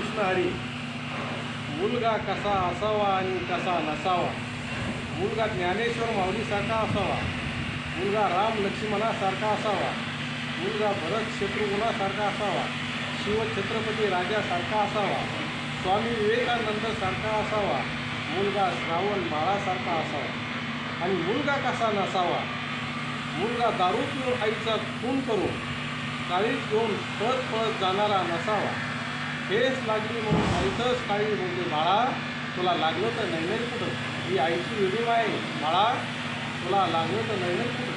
कृष्ण हरी. मुलगा कसा असावा आणि कसा नसावा? मुलगा ज्ञानेश्वर माऊलीसारखा असावा. मुलगा राम लक्ष्मणासारखा असावा. मुलगा भरत शत्रुघ्नासारखा असावा. शिवछत्रपती राजासारखा असावा. स्वामी विवेकानंदसारखा असावा. मुलगा श्रावण बाळासारखा असावा. आणि मुलगा कसा नसावा? मुलगा दारू पिऊन आईचा खून करून काळीच घेऊन पळत पळत जाणारा नसावा. ठेस लागली म्हणून आईचंच काळी म्हणजे बाळा तुला लागलं तर नाही नाही कुठं. ही आईची विडीम आहे बाळा तुला लागलं तर नाही नाही कुठं.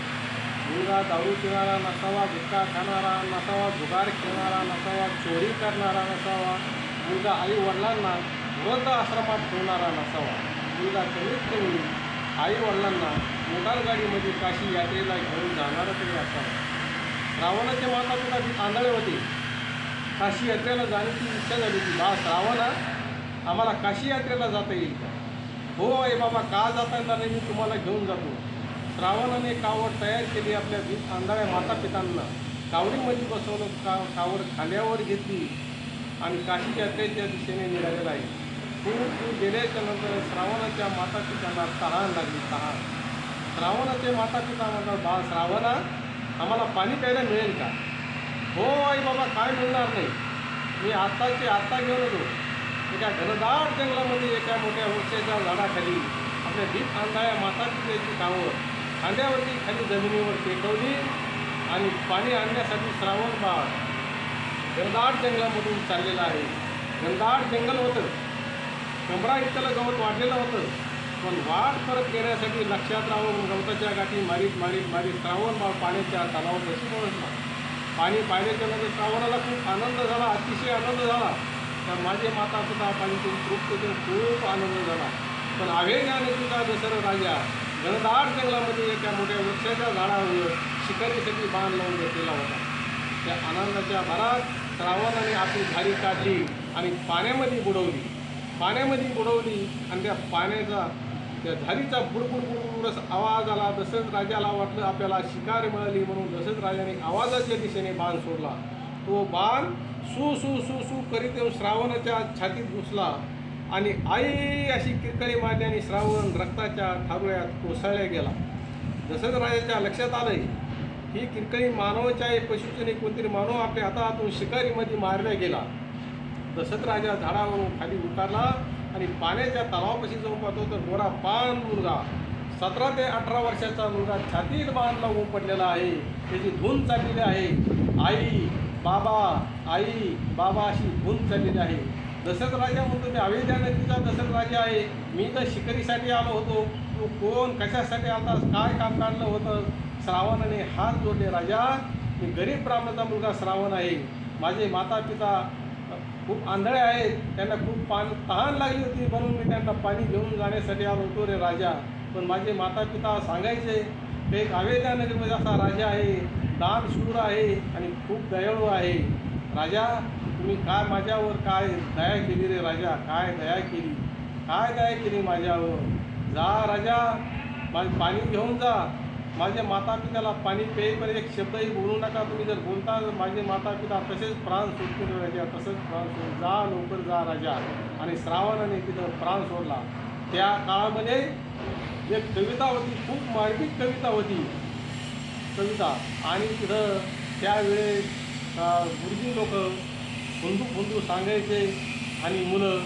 मुलगा दारू पिणारा नसावा गुटखा खाणारा नसावा जुगार खेळणारा नसावा चोरी करणारा नसावा मुलगा आई वडिलांना वृद्ध आश्रमात ठेवणारा नसावा मुलगा कमीत कमी आई वडिलांना मोटारगाडीमध्ये काशी यात्रेला घेऊन जाणारा तरी असावा. रावणाचे माता पिता आंधळे होते. काशी यात्रेला जाण्याची इच्छा झाली होती. बा श्रावणा आम्हाला काशी यात्रेला जाता येईल का? हो आई बाबा का जाता येणार नाही मी तुम्हाला घेऊन जातो? श्रावणाने कावड तयार केली आपल्या आंधळ्या माता पितांना कावडीमध्ये बसवलं का कावड खाल्यावर घेतली आणि काशी यात्रेच्या दिशेने निघालेला आहे. खूप तू गेल्याच्यानंतर श्रावणाच्या माता पित्यांना तहान लागली. तहान. श्रावणाचे माता पिता म्हणतात बा श्रावणा आम्हाला पाणी प्यायला मिळेल का? हो आई बाबा काय बोलणार नाही. मी आत्ताचे आत्ता घेऊन होतो. एका घनदाट जंगलामध्ये एका मोठ्या वृक्षाच्या झाडाखाली आपल्या दीप आंधळ्या माता पित्याची कावं खांद्यावरती खाली जमिनीवर टेकवली आणि पाणी आणण्यासाठी श्रावण बाळ घनदाट जंगलामधून चाललेलं आहे. घनदाट जंगल होतं. कमरा इतकं गवत वाढलेलं होतं. पण वाट परत घेण्यासाठी लक्षात राहून गवताच्या गाठी मारीत मारीत मारीत श्रावण बाळ पाण्याच्या तलावात कशी पोहोचला पाणी पाहिल्याच्यानंतर श्रावणाला खूप आनंद झाला अतिशय आनंद झाला. तर माझे माता पिता पाणी तुम्ही तृप्त खूप आनंद झाला. पण आवे ज्ञानतीचा दसरा राजा. घनदाट जंगलामध्ये एका मोठ्या वृक्षाच्या झाडावर शिकारीसाठी बाण लावून घेतलेला होता. त्या आनंदाच्या भरात श्रावणाने आपली झाडी काढली आणि पाण्यामध्ये बुडवली. पाण्यामध्ये बुडवली आणि त्या पाण्याचा त्या झाडीचा बुडबुड बुडबुड असा आवाज आला दशरथ राजाला वाटलं आपल्याला शिकार मिळाली म्हणून दशरथ राजाने आवाजाच्या दिशेने बाण सोडला तो बाण सु सु सु सु करीत येऊन श्रावणाच्या छातीत घुसला आणि आई अशी किरकळी मारली आणि श्रावण रक्ताच्या थाबळ्यात कोसळल्या गेला दशरथ राजाच्या लक्षात आलंय ही किरकळी मानवाच्या आहे कोणतरी मानव आपल्या हातातून शिकारीमध्ये मारला गेला दशरथ राजा झाडावरून खाली उतारला आणि पाण्याच्या तलावापाशी जाऊन पाहतो तर गोरा पान मुलगा सतरा ते अठरा वर्षाचा मुलगा छातीत बांधला लावून पडलेला आहे. त्याची धून चाललेली आहे आई बाबा आई बाबा अशी धून चाललेली आहे. दशरथ राजा म्हणतो मी अवेद्यानंदीचा दशरथ राजा आहे. मी तर शिकारीसाठी आलो होतो. तू कोण? कशासाठी आलास काय काम काढलं होतं? श्रावणाने हात जोडले राजा मी गरीब ब्राह्मणाचा मुलगा श्रावण आहे. माझे माता पिता खूप आंधळे आहेत. त्यांना खूप पान तहान लागली होती म्हणून मी त्यांना पाणी घेऊन जाण्यासाठी आलो होतो रे राजा. पण माझे माता पिता सांगायचे ते एक आवेदनामध्ये असा राजा आहे दान शूर आहे आणि खूप दयाळू आहे. राजा तुम्ही काय माझ्यावर काय दया केली रे राजा? काय दया केली? काय दया केली माझ्यावर? जा राजा माझं पाणी घेऊन जा. माझ्या माता पित्याला पाणी पण एक शब्दही बोलू नका. तुम्ही जर बोलता माझे माता पिता तसेच प्राण सोडतील राजा तसंच प्राण सोड जा लवकर जा राजा. आणि श्रावणाने तिथं प्राण सोडला. त्या काळामध्ये एक कविता होती खूप मार्मिक कविता होती. कविता. आणि तिथं त्यावेळेस गुरुजी लोक हुंदू हुंदू सांगायचे आणि मुलं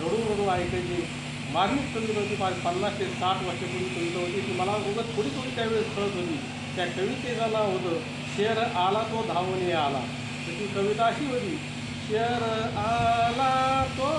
रडू रडू ऐकायचे. मागणीच कमी नव्हती पाच पन्नास ते साठ वर्षापूर्वी कविता होती. ती मला उगत थोडी थोडी त्यावेळेस कळत होती. त्या कवितेला होतं शेर आला तो धावणे आला तर ती कविता अशी होती शेर आला तो